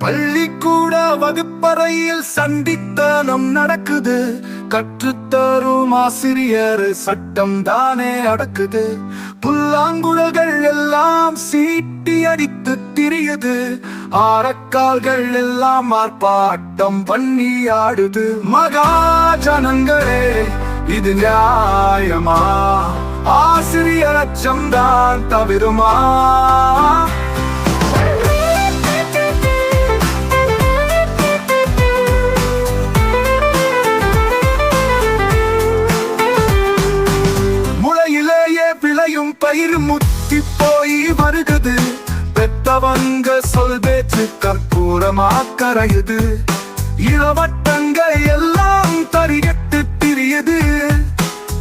பள்ளிக்கூட வகுப்பறையில் சண்டித்தனம் நடக்குது. கற்றுத்தரும் ஆசிரியர் சட்டம் தானே அடக்குது. புல்லாங்குழல்கள் எல்லாம் சீட்டி அடித்து திரியுது. ஆரக்கால்கள் எல்லாம் ஆர்ப்பாட்டம் பண்ணி ஆடுது. மகாஜனங்களே இது நியாயமா? ஆசிரியர் அச்சம்தான் தவிருமா? விளையும் பயிர் முத்தி போய் வருகுது. பெத்தவங்க சொல் பேச்சு கற்பூரமா கரையுது. இளவட்டங்க எல்லாம் தறியட்டு திரியுது.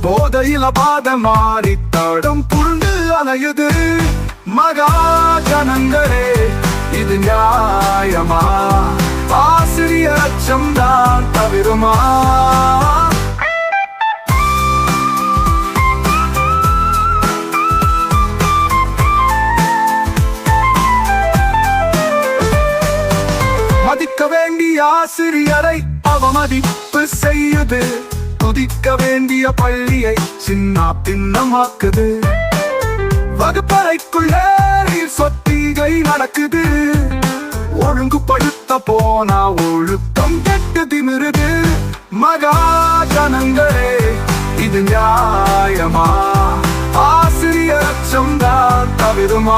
போதையில பாத மாறி தடம் புருண்டு அலையுது. மகா ஜனங்களே இது நியாயமா? ஆசிரியர் அச்சம்தான் தவிருமா? ஆசிரியரை அவமதிப்பு செய்யுது. துதிக்க வேண்டிய பள்ளியை சின்ன பின்னமாக்குது. வகுப்பறைக்குள்ளே சொத்திகை நடக்குது. ஒழுங்குபடுத்த போனா ஒழுக்கம் கெட்டு திமிருது. மகாஜனங்களே இது நியாயமா? ஆசிரியர் அச்சம்தான் தவிருமா?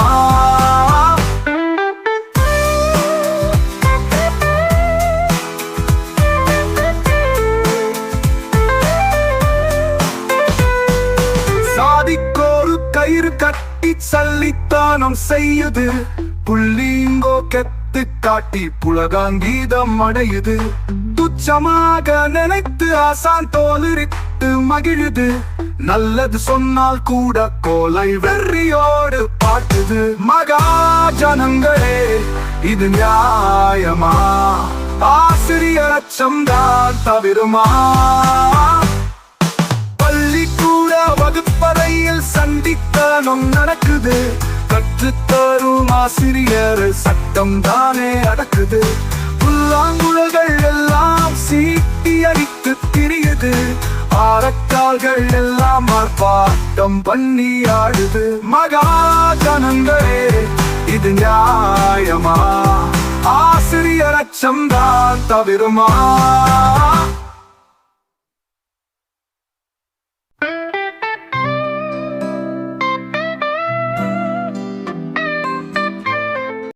கயிறு கட்டி சல்லித்தானம் செய்யுது. புள்ளிங்கோ கெத்து காட்டி புலகாங்கீதம் அடையுது. துச்சமாக நினைத்து ஆசான் தோலுரித்து மகிழுது. நல்லது சொன்னால் கூட கோலை வெறியோடு பாட்டுது. மகா ஜனங்களே இது நியாயமா? ஆசிரியர் அச்சம்தான் தவிருமா? பள்ளிக்கூட வகுப்பறையில் சந்தித்து சண்டித்தனம் நடக்குது. கற்றுத்தரும் ஆசிரியர் சட்டம் தானே அடக்குது. புல்லாங்குழல்கள் எல்லாம் சீட்டி அடித்து திரியுது. ஆரக்கால்கள் எல்லாம் ஆர்ப்பாட்டம் பண்ணி ஆடுது. மகாஜனங்களே இது நியாயமா? ஆசிரியர் அச்சம்தான் தவிருமா?